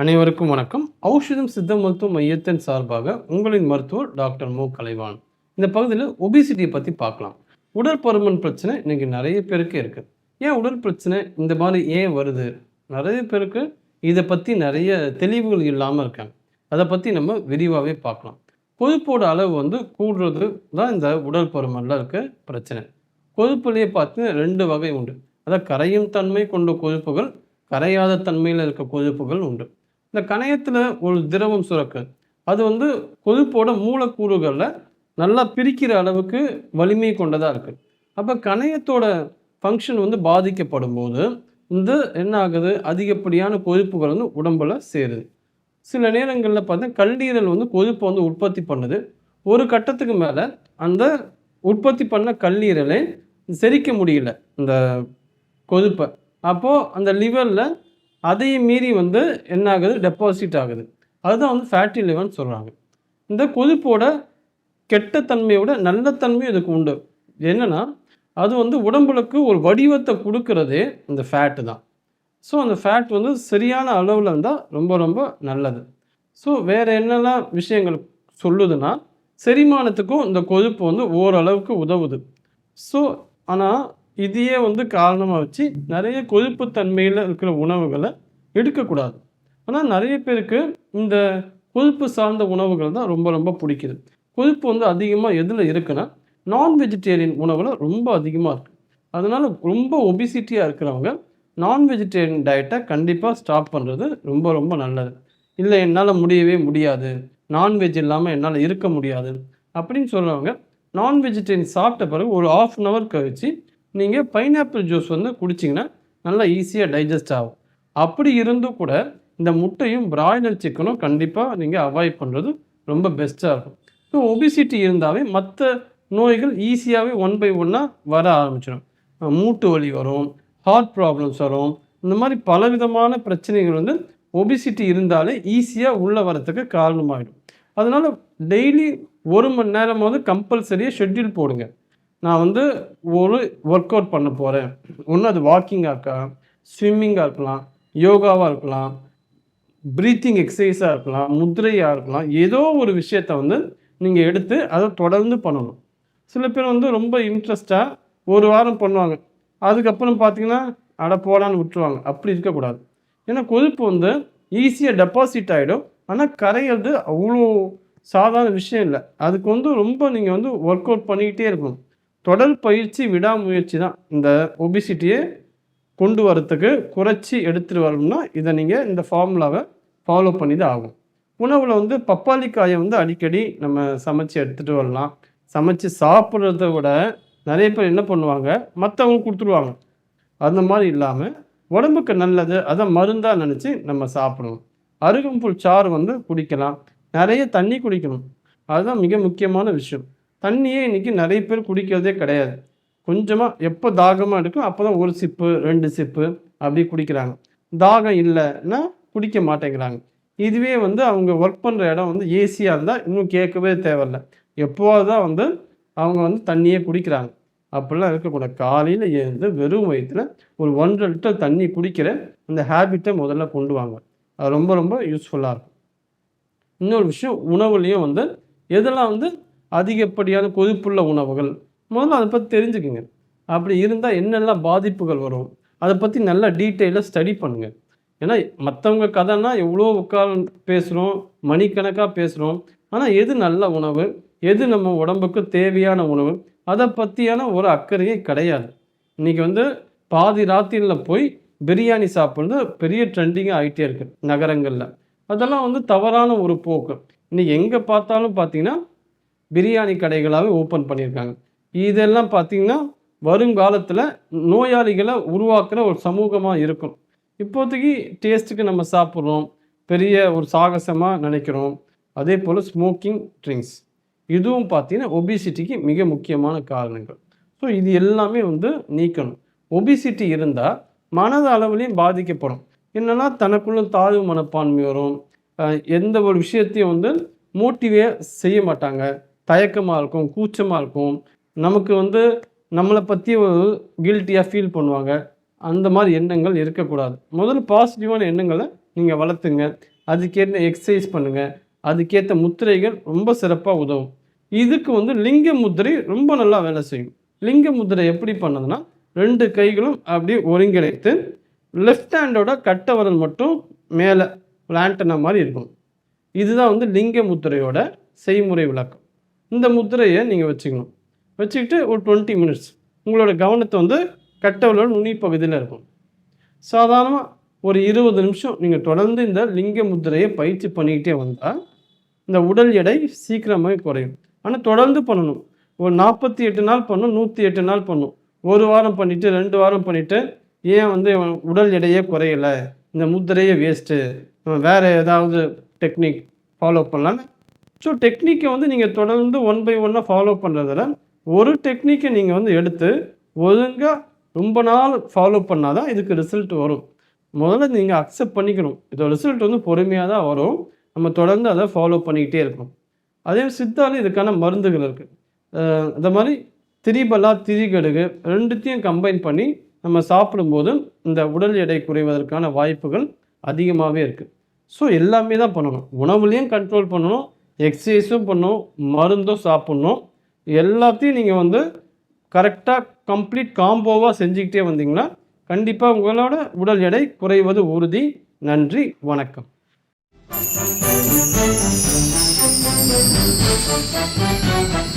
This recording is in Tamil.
அனைவருக்கும் வணக்கம். ஔஷதம் சித்த மருத்துவ மையத்தின் சார்பாக உங்களின் மருத்துவர் டாக்டர் மு. கலைவான் இந்த பகுதியில் ஒபிசிட்டியை பற்றி பார்க்கலாம். உடற்பருமன் பிரச்சனை இன்றைக்கி நிறைய பேருக்கு இருக்குது ஏன் உடல் பிரச்சனை? இந்த மாதிரி ஏன் வருது? நிறைய பேருக்கு இதை பற்றி நிறைய தெளிவுகள் இல்லாமல் இருக்காங்க. அதை பற்றி நம்ம விரிவாகவே பார்க்கலாம். கொழுப்போட அளவு வந்து கூடுறது தான் இந்த உடல் பருமனில் இருக்க பிரச்சனை. கொழுப்புலேயே பார்த்தீங்கன்னா ரெண்டு வகை உண்டு. அதாவது கரையும் தன்மை கொண்ட கொழுப்புகள் கரையாத தன்மையில் இருக்க கொழுப்புகள் உண்டு. இந்த கணையத்தில் ஒரு திரவம் சுரக்கு. அது வந்து கொழுப்போட மூலக்கூறுகளில் நல்லா பிரிக்கிற அளவுக்கு வலிமை கொண்டதாக இருக்குது அப்போ கணையத்தோட ஃபங்க்ஷன் வந்து பாதிக்கப்படும் போது இந்த என்ன ஆகுது அதிகப்படியான கொழுப்புகள் வந்து உடம்பில் சேருது. சில நேரங்களில் பார்த்தா கல்லீரல் வந்து கொழுப்பை வந்து உற்பத்தி பண்ணுது. ஒரு கட்டத்துக்கு மேலே அந்த உற்பத்தி பண்ண கல்லீரலை செரிக்க முடியல இந்த கொழுப்பை. அப்போது அந்த லிவரில் அதையும் மீறி வந்து என்ன ஆகுது டெபாசிட் ஆகுது. அதுதான் வந்து ஃபேட்டி லிவர்னு சொல்கிறாங்க இந்த கொழுப்போட கெட்ட தன்மையோட நல்ல தன்மையும் இதுக்கு உண்டு. என்னன்னா அது வந்து உடம்புக்கு ஒரு வடிவத்தை கொடுக்கறதே இந்த ஃபேட்டு தான். ஸோ அந்த ஃபேட் வந்து சரியான அளவில் இருந்தால் ரொம்ப ரொம்ப நல்லது. ஸோ வேறு என்னெல்லாம் விஷயங்கள் சொல்லுதுன்னா செரிமானத்துக்கும் இந்த கொழுப்பு வந்து ஓரளவுக்கு உதவுது. ஸோ ஆனால் இதையே வந்து காரணமாக வச்சு நிறைய கொழுப்பு தன்மையில் இருக்கிற உணவுகளை எடுக்கக்கூடாது. ஆனால் நிறைய பேருக்கு இந்த கொழுப்பு சார்ந்த உணவுகள் தான் ரொம்ப ரொம்ப பிடிக்குது. கொழுப்பு வந்து அதிகமாக எதில் இருக்குன்னா நான் வெஜிடேரியன் உணவில் ரொம்ப அதிகமாக இருக்குது அதனால் ரொம்ப ஒபிசிட்டியாக இருக்கிறவங்க நான் வெஜிடேரியன் டயட்டை கண்டிப்பாக ஸ்டாப் பண்ணுறது ரொம்ப ரொம்ப நல்லது. இல்லை என்னால் முடியவே முடியாது. நான்வெஜ் இல்லாமல் என்னால் இருக்க முடியாது. அப்படின்னு சொல்கிறவங்க நான் வெஜிடேரியன் சாப்பிட்ட பிறகு ஒரு ஆஃப் அன் ஹவர் கழித்து நீங்கள் பைனாப்பிள் ஜூஸ் வந்து குடிச்சிங்கன்னா நல்லா ஈஸியாக டைஜஸ்ட் ஆகும். அப்படி இருந்தும் கூட இந்த முட்டையும் பிராய்லர் சிக்கனும் கண்டிப்பாக நீங்கள் அவாய்ட் பண்ணுறது ரொம்ப பெஸ்ட்டாக இருக்கும். ஸோ ஒபிசிட்டி இருந்தாவே மற்ற நோய்கள் ஈஸியாகவே ஒன் பை ஒன்னாக வர ஆரம்பிச்சிடும். மூட்டு வலி வரும் ஹார்ட் ப்ராப்ளம்ஸ் வரும். இந்த மாதிரி பலவிதமான பிரச்சனைகள் வந்து ஒபிசிட்டி இருந்தாலே ஈஸியாக உள்ளே வரத்துக்கு காரணமாகிடும் அதனால் டெய்லி ஒரு மணி நேரமாவது கம்பல்சரியாக ஷெட்யூல் போடுங்க. நான் வந்து ஒரு ஒர்க் அவுட் பண்ண போகிறேன் ஒன்று அது வாக்கிங்காக இருக்கலாம் ஸ்விம்மிங்காக இருக்கலாம் யோகாவாக இருக்கலாம் ப்ரீத்திங் எக்ஸசைஸாக இருக்கலாம் முதிரையாக இருக்கலாம் ஏதோ ஒரு விஷயத்த வந்து நீங்கள் எடுத்து அதை தொடர்ந்து பண்ணணும். சில பேர் வந்து ரொம்ப இன்ட்ரெஸ்டாக ஒரு வாரம் பண்ணுவாங்க. அதுக்கப்புறம் பார்த்தீங்கன்னா அட போடான்னு விட்டுருவாங்க. அப்படி இருக்கக்கூடாது. ஏன்னா கொழுப்பு வந்து ஈஸியாக டெபாசிட் ஆகிடும் ஆனால் கரையிறது அவ்வளோ சாதாரண விஷயம் இல்லை. அதுக்கு வந்து ரொம்ப நீங்கள் வந்து ஒர்க் அவுட் பண்ணிக்கிட்டே இருக்கணும். தொடர் பயிற்சி விடாமுயற்சி தான். இந்த ஒபிசிட்டியை கொண்டு வரத்துக்கு குறைச்சி எடுத்துகிட்டு வரணும்னா இதை நீங்கள் இந்த ஃபார்முலாவை ஃபாலோ பண்ணி தான் ஆகும் உணவில் வந்து பப்பாளி காயை வந்து அடிக்கடி நம்ம சமைச்சு எடுத்துகிட்டு வரலாம். சமைச்சு சாப்பிட்றத விட நிறைய பேர் என்ன பண்ணுவாங்க? மற்றவங்க கொடுத்துருவாங்க. அந்த மாதிரி இல்லாமல் உடம்புக்கு நல்லது அதை மருந்தாக நினச்சி நம்ம சாப்பிடணும். அருகம்புல் சாறு வந்து குடிக்கலாம். நிறைய தண்ணி குடிக்கணும். அதுதான் மிக முக்கியமான விஷயம். தண்ணியே இன்றைக்கி நிறைய பேர் குடிக்கிறதே கிடையாது. கொஞ்சமாக எப்போ தாகமாக இருக்கும் அப்போ தான் ஒரு சிப்பு ரெண்டு சிப்பு அப்படி குடிக்கிறாங்க. தாகம் இல்லைன்னா குடிக்க மாட்டேங்கிறாங்க. இதுவே வந்து அவங்க ஒர்க் பண்ணுற இடம் வந்து ஏசியாக இருந்தால் இன்னும் கேட்கவே தேவையில்ல. எப்போது தான் வந்து அவங்க வந்து தண்ணியே குடிக்கிறாங்க. அப்படிலாம் இருக்கக்கூடாது. காலையில் எழுந்து வெறும் வயிற்றில் ஒரு ஒன்றரை லிட்டர் தண்ணி குடிக்கிற அந்த ஹேபிட்டை முதல்ல கொண்டு வாங்க. அது ரொம்ப ரொம்ப யூஸ்ஃபுல்லாக இருக்கும். இன்னொரு விஷயம் உணவுலேயும் வந்து எதெல்லாம் வந்து அதிகப்படியான கொழுப்புள்ள உணவுகள். முதல்ல அதை பற்றி தெரிஞ்சுக்குங்க. அப்படி இருந்தால் என்னெல்லாம் பாதிப்புகள் வரும்? அதை பற்றி நல்லா டீட்டெயிலாக ஸ்டடி பண்ணுங்கள் ஏன்னா மற்றவங்க கதைன்னா எவ்வளோ உட்கார் பேசுகிறோம் மணிக்கணக்காக பேசுகிறோம் ஆனால் எது நல்ல உணவு? எது நம்ம உடம்புக்கு தேவையான உணவு? அதை பற்றியான ஒரு அக்கறையே கிடையாது. இன்றைக்கி வந்து பாதி ராத்திரியில் போய் பிரியாணி சாப்பிட்றது பெரிய ட்ரெண்டிங்காக ஆகிட்டே இருக்குது நகரங்களில். அதெல்லாம் வந்து தவறான ஒரு போக்கு. இன்றைக்கி எங்கே பார்த்தாலும் பார்த்தீங்கன்னா பிரியாணி கடைகளாகவே ஓப்பன் பண்ணியிருக்காங்க. இதெல்லாம் பார்த்திங்கன்னா வருங்காலத்தில் நோயாளிகளை உருவாக்குற ஒரு சமூகமாக இருக்கும். இப்போதைக்கு டேஸ்ட்டுக்கு நம்ம சாப்பிட்றோம். பெரிய ஒரு சாகசமாக நினைக்கிறோம். அதே போல் ஸ்மோக்கிங் ட்ரிங்க்ஸ். இதுவும் பார்த்தீங்கன்னா ஒபிசிட்டிக்கு மிக முக்கியமான காரணங்கள். ஸோ இது எல்லாமே வந்து நீக்கணும். ஒபிசிட்டி இருந்தால் மனத அளவுலேயும் பாதிக்கப்படும். என்னென்னா தனக்குள்ள தாழ்வு மனப்பான்மை வரும். எந்த ஒரு விஷயத்தையும் வந்து மோட்டிவே செய்ய மாட்டாங்க. தயக்கமாக இருக்கும் கூச்சமாக இருக்கும். நமக்கு வந்து நம்மளை பற்றி ஒரு கில்ட்டியாக ஃபீல் பண்ணுவாங்க. அந்த மாதிரி எண்ணங்கள் இருக்கக்கூடாது. முதல்ல பாசிட்டிவான எண்ணங்களை நீங்கள் வளர்த்துங்க. அதுக்கேற்ற எக்ஸசைஸ் பண்ணுங்கள் அதுக்கேற்ற முத்திரைகள் ரொம்ப சிறப்பாக உதவும். இதுக்கு வந்து லிங்க முத்திரை ரொம்ப நல்லா வேலை செய்யும். லிங்க முத்திரை எப்படி பண்ணதுன்னா ரெண்டு கைகளும் அப்படியே ஒருங்கிணைத்து லெஃப்ட் ஹேண்டோட கட்டவரல் மட்டும் மேலே லாண்டனா மாதிரி இருக்கும். இதுதான் வந்து லிங்க முத்திரையோட செய்முறை விளக்கம். இந்த முத்திரையை நீங்கள் வச்சுக்கணும். வச்சுக்கிட்டு ஒரு டுவெண்ட்டி மினிட்ஸ் உங்களோட கவனத்தை வந்து கட்டவளோட நுனி பகுதியில் இருக்கும். சாதாரணமாக ஒரு இருபது நிமிஷம் நீங்கள் தொடர்ந்து இந்த லிங்க முத்திரையை பயிற்சி பண்ணிக்கிட்டே வந்தால் இந்த உடல் எடை சீக்கிரமாக குறையும். ஆனால் தொடர்ந்து பண்ணணும். ஒரு நாற்பத்தி எட்டு நாள் பண்ணும் நூற்றி எட்டு நாள் பண்ணும். ஒரு வாரம் பண்ணிவிட்டு ரெண்டு வாரம் பண்ணிவிட்டு ஏன் வந்து உடல் எடையே குறையலை? இந்த முத்திரையே வேஸ்ட்டு வேறு ஏதாவது டெக்னிக் ஃபாலோ பண்ணலான்னு ஸோ டெக்னிக்கை வந்து நீங்கள் தொடர்ந்து ஒன் பை ஒன்னாக ஃபாலோ பண்ணுறதில் ஒரு டெக்னிக்கை நீங்கள் வந்து எடுத்து ஒழுங்காக ரொம்ப நாள் ஃபாலோ பண்ணால் தான் இதுக்கு ரிசல்ட் வரும். முதல்ல நீங்கள் அக்செப்ட் பண்ணிக்கணும். இதோட ரிசல்ட் வந்து பொறுமையாக தான் வரும். நம்ம தொடர்ந்து அதை ஃபாலோ பண்ணிக்கிட்டே இருக்கணும். அதே சித்தாலும் இதுக்கான மருந்துகள் இருக்குது இந்த மாதிரி திரிபலா திரிகடுகு ரெண்டுத்தையும் கம்பைன் பண்ணி நம்ம சாப்பிடும்போது இந்த உடல் எடை குறைவதற்கான வாய்ப்புகள் அதிகமாகவே இருக்குது ஸோ எல்லாமே தான் பண்ணணும். உணவுலேயும் கண்ட்ரோல் பண்ணணும். எக்ஸசைஸும் பண்ணும் மருந்தும் சாப்பிட்ணும் எல்லாத்தையும் நீங்கள் வந்து கரெக்டாக கம்ப்ளீட் காம்போவாக செஞ்சுக்கிட்டே வந்தீங்கன்னா கண்டிப்பாக உங்களோட உடல் எடை குறைவது உறுதி நன்றி வணக்கம் Thank you.